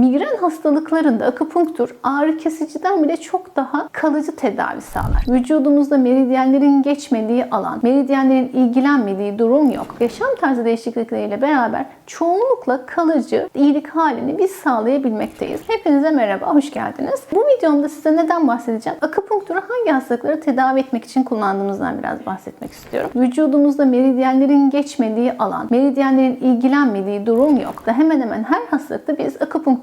Migren hastalıklarında akupunktur ağrı kesiciden bile çok daha kalıcı tedavi sağlar. Vücudumuzda meridyenlerin geçmediği alan, meridyenlerin ilgilenmediği durum yok. Yaşam tarzı değişiklikleriyle beraber çoğunlukla kalıcı iyilik halini biz sağlayabilmekteyiz. Hepinize merhaba, hoş geldiniz. Bu videomda size neden bahsedeceğim? Akupunkturu hangi hastalıkları tedavi etmek için kullandığımızdan biraz bahsetmek istiyorum. Vücudumuzda meridyenlerin geçmediği alan, meridyenlerin ilgilenmediği durum yok. Da hemen hemen her hastalıkta biz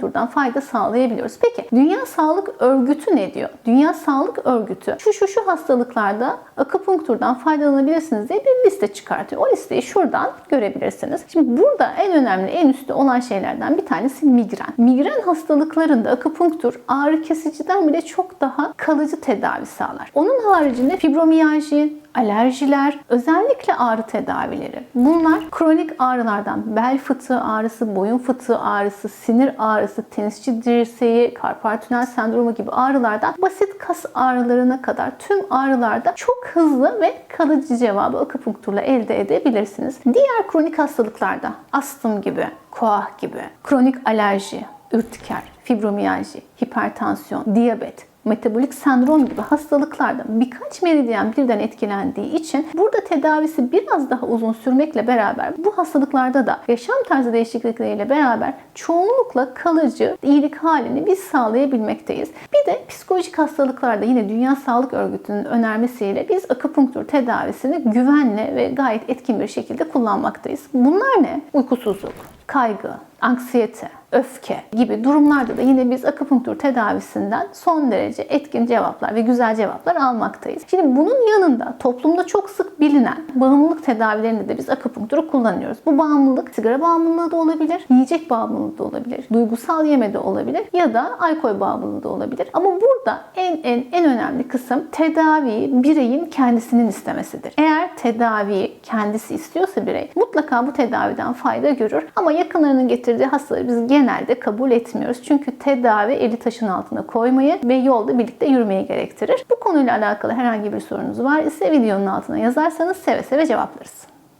akupunkturdan fayda sağlayabiliyoruz. Peki Dünya Sağlık Örgütü ne diyor? Dünya Sağlık Örgütü şu şu şu hastalıklarda akupunkturdan faydalanabilirsiniz diye bir liste çıkartıyor. O listeyi şuradan görebilirsiniz. Şimdi burada en önemli, en üstte olan şeylerden bir tanesi migren. Migren hastalıklarında akupunktur ağrı kesiciden bile çok daha kalıcı tedavi sağlar. Onun haricinde fibromiyalji, alerjiler, özellikle ağrı tedavileri. Bunlar kronik ağrılardan bel fıtığı ağrısı, boyun fıtığı ağrısı, sinir ağrısı, tenisçi dirseği, karpal tünel sendromu gibi ağrılardan basit kas ağrılarına kadar tüm ağrılarda çok hızlı ve kalıcı cevabı akupunkturla elde edebilirsiniz. Diğer kronik hastalıklarda astım gibi, koah gibi, kronik alerji, ürtiker, fibromiyalji, hipertansiyon, diyabet, metabolik sendrom gibi hastalıklarda birkaç meridyen birden etkilendiği için burada tedavisi biraz daha uzun sürmekle beraber bu hastalıklarda da yaşam tarzı değişiklikleriyle beraber çoğunlukla kalıcı iyilik halini biz sağlayabilmekteyiz. Bir de psikolojik hastalıklarda yine Dünya Sağlık Örgütü'nün önermesiyle biz akupunktur tedavisini güvenle ve gayet etkin bir şekilde kullanmaktayız. Bunlar ne? Uykusuzluk, kaygı, anksiyete, öfke gibi durumlarda da yine biz akupunktur tedavisinden son derece etkin cevaplar ve güzel cevaplar almaktayız. Şimdi bunun yanında toplumda çok sık bilinen bağımlılık tedavilerinde de biz akupunkturu kullanıyoruz. Bu bağımlılık sigara bağımlılığı da olabilir, yiyecek bağımlılığı da olabilir, duygusal yeme de olabilir ya da alkol bağımlılığı da olabilir. Ama burada en en en önemli kısım tedaviyi bireyin kendisinin istemesidir. Eğer tedaviyi kendisi istiyorsa birey mutlaka bu tedaviden fayda görür ama yakınlarının getirdiği hastaları biz genelde kabul etmiyoruz. Çünkü tedavi eli taşın altına koymayı ve yolda birlikte yürümeyi gerektirir. Bu konuyla alakalı herhangi bir sorunuz var ise videonun altına yazarsanız seve seve cevaplarız.